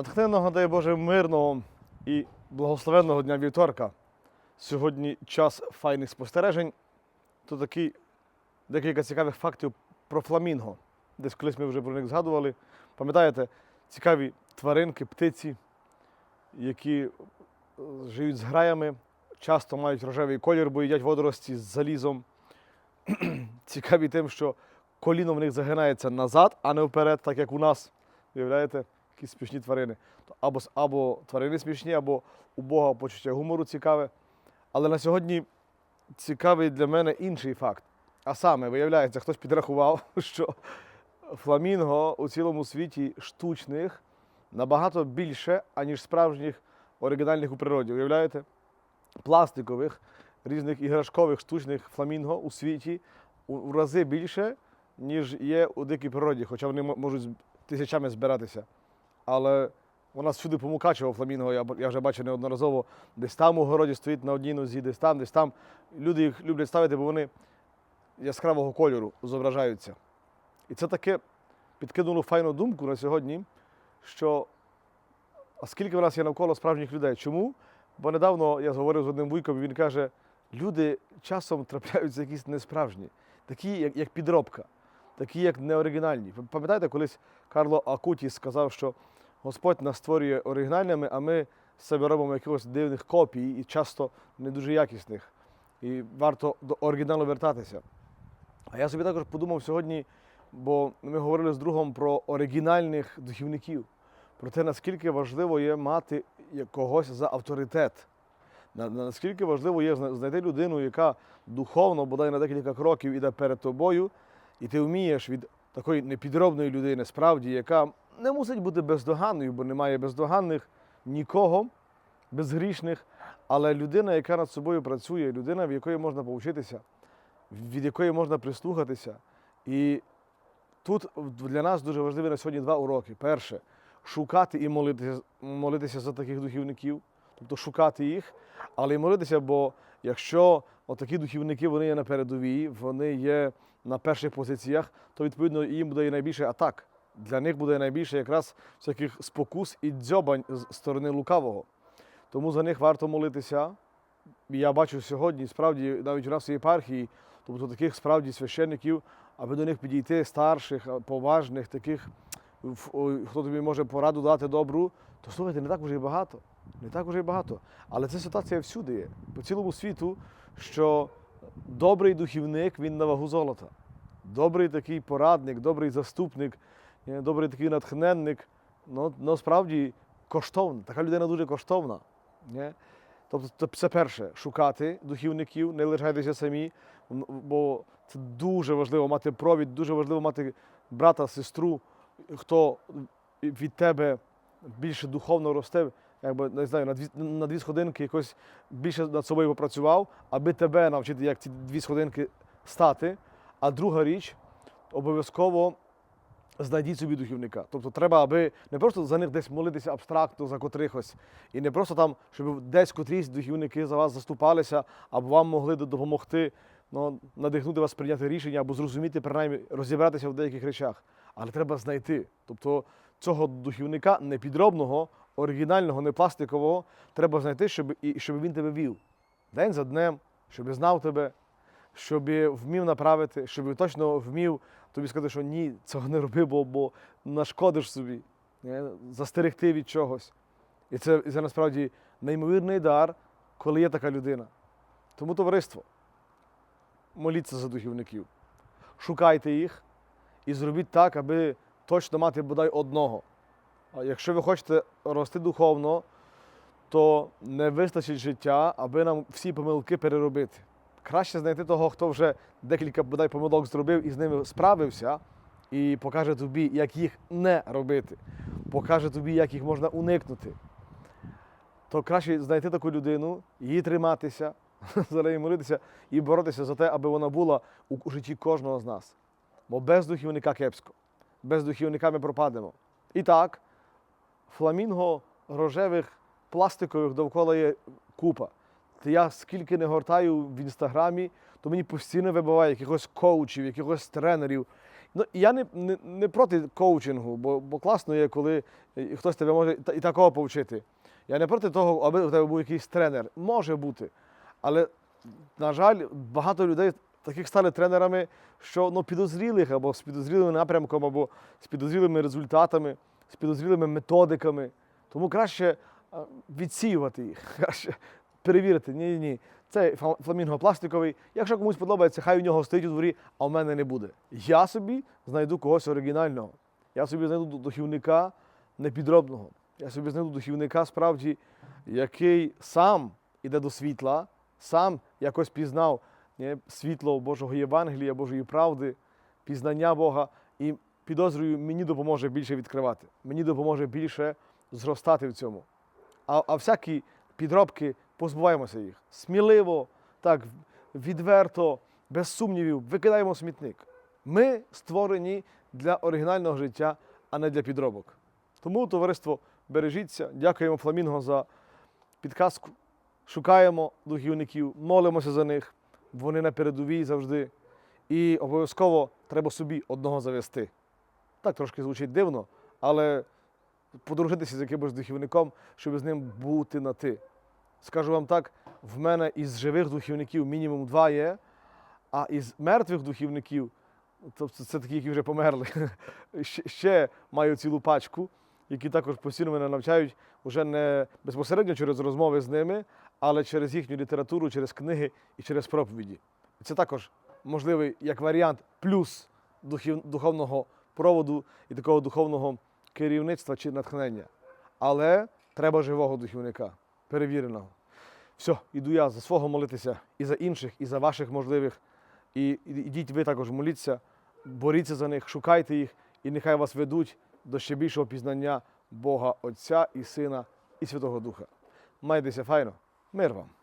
Натхненного, дай Боже, мирного і благословенного дня вівторка. Сьогодні час файних спостережень. Тут такі декілька цікавих фактів про фламінго. Десь колись ми вже про них згадували. Пам'ятаєте, цікаві тваринки, птиці, які е, живуть з граями, часто мають рожевий колір, бо їдять водорості з залізом. Цікаві тим, що коліно в них загинається назад, а не вперед, так як у нас. Уявляєте? Якісь смішні тварини. Або, або тварини смішні, або у Бога почуття гумору цікаве. Але на сьогодні цікавий для мене інший факт. А саме, виявляється, хтось підрахував, що фламінго у цілому світі штучних набагато більше, аніж справжніх оригінальних у природі. Уявляєте? Пластикових, різних іграшкових штучних фламінго у світі у, рази більше, ніж є у дикій природі, хоча вони можуть тисячами збиратися. Але нас всюди помукачево фламінго, я, я вже бачив неодноразово, десь там у городі стоїть на одній нозі, десь там, десь там. Люди їх люблять ставити, бо вони яскравого кольору зображаються. І це таке підкинуло файну думку на сьогодні, що а скільки в нас є навколо справжніх людей? Чому? Бо недавно я говорив з одним вуйком, і він каже, люди часом трапляються якісь несправжні, такі, як, як підробка, такі, як неоригінальні. Пам'ятаєте, колись Карло Акутіс сказав, що Господь нас створює оригінальними, а ми з себе робимо якихось дивних копій і часто не дуже якісних. І варто до оригіналу вертатися. А я собі також подумав сьогодні, бо ми говорили з другом про оригінальних духівників, про те, наскільки важливо є мати когось за авторитет. На- на- Наскільки важливо є знайти людину, яка духовно, бодай на декілька кроків іде перед тобою, і ти вмієш від такої непідробної людини, справді, яка не мусить бути бездоганною, бо немає бездоганних нікого, безгрішних, але людина, яка над собою працює, людина, в якої можна повчитися, від якої можна прислухатися. І тут для нас дуже важливі на сьогодні два уроки. Перше шукати і молитися, молитися за таких духівників, тобто шукати їх, але й молитися, бо якщо отакі духівники вони є на передовій, вони є на перших позиціях, то відповідно їм буде і найбільше атак. Для них буде найбільше якраз всяких спокус і дзьобань з сторони лукавого. Тому за них варто молитися. Я бачу сьогодні, справді, навіть у нас в єпархії, тобто таких справді священників, аби до них підійти старших, поважних, таких, хто тобі може пораду дати добру, то слухайте, не так вже і багато. Не так вже і багато. Але ця ситуація всюди є, по цілому світу, що добрий духівник він на вагу золота. Добрий такий порадник, добрий заступник, добрий такий натхненник, ну, насправді коштовна. Така людина дуже коштовна. Не? Тобто це перше шукати духівників, не лишайтеся самі, бо це дуже важливо мати провід, дуже важливо мати брата, сестру, хто від тебе більше духовно росте, якби не знаю, на дві, на дві сходинки якось більше над собою попрацював, аби тебе навчити, як ці дві сходинки стати. А друга річ обов'язково знайдіть собі духівника. Тобто треба, аби не просто за них десь молитися абстрактно за котрихось, і не просто там, щоб десь котрісь духівники за вас заступалися, або вам могли допомогти ну, надихнути вас прийняти рішення або зрозуміти, принаймні розібратися в деяких речах. Але треба знайти. Тобто цього духівника непідробного, оригінального, не пластикового, треба знайти, щоб, і, щоб він тебе вів день за днем, щоб знав тебе, щоб вмів направити, щоб точно вмів тобі сказати, що ні, цього не роби, бо, бо нашкодиш собі, не? застерегти від чогось. І це, і це насправді неймовірний дар, коли є така людина. Тому товариство, моліться за духівників, шукайте їх і зробіть так, аби точно мати бодай одного. А якщо ви хочете рости духовно, то не вистачить життя, аби нам всі помилки переробити. Краще знайти того, хто вже декілька бодай помилок зробив і з ними справився, і покаже тобі, як їх не робити, покаже тобі, як їх можна уникнути. То краще знайти таку людину, її триматися, за неї молитися і боротися за те, аби вона була у житті кожного з нас. Бо без духівника кепсько, без духівника ми пропадемо. І так, фламінго рожевих пластикових довкола є купа. Я скільки не гортаю в інстаграмі, то мені постійно вибиває якихось коучів, якихось тренерів, Ну, я не, не, не проти коучингу, бо, бо класно є, коли е, хтось тебе може і такого повчити. Я не проти того, аби у тебе був якийсь тренер. Може бути. Але, на жаль, багато людей таких стали тренерами, що ну, підозрілих або з підозрілим напрямком, або з підозрілими результатами, з підозрілими методиками. Тому краще відсіювати їх, краще перевірити. Ні, ні, ні. Це фла- фламінго пластиковий. Якщо комусь подобається, хай у нього стоїть у дворі, а в мене не буде. Я собі знайду когось оригінального. Я собі знайду ду- духівника непідробного. Я собі знайду духівника справді, який сам іде до світла, сам якось пізнав ні, світло Божого Євангелія, Божої правди, пізнання Бога. І підозрюю, мені допоможе більше відкривати. Мені допоможе більше зростати в цьому. А, а всякі підробки, позбуваємося їх. Сміливо, так, відверто, без сумнівів, викидаємо смітник. Ми створені для оригінального життя, а не для підробок. Тому, товариство, бережіться, дякуємо Фламінго за підказку. Шукаємо духівників, молимося за них. Вони на передовій завжди. І обов'язково треба собі одного завести. Так трошки звучить дивно, але подружитися з якимось духівником, щоб з ним бути на ти. Скажу вам так, в мене із живих духівників мінімум два є, а із мертвих духівників, тобто це такі, які вже померли, ще, маю цілу пачку, які також постійно мене навчають вже не безпосередньо через розмови з ними, але через їхню літературу, через книги і через проповіді. Це також можливий як варіант плюс духів, духовного проводу і такого духовного керівництва чи натхнення. Але треба живого духівника, перевіреного. Все, іду я за свого молитися і за інших, і за ваших можливих. І ідіть ви також моліться, боріться за них, шукайте їх, і нехай вас ведуть до ще більшого пізнання Бога Отця і Сина і Святого Духа. Майтеся файно, мир вам!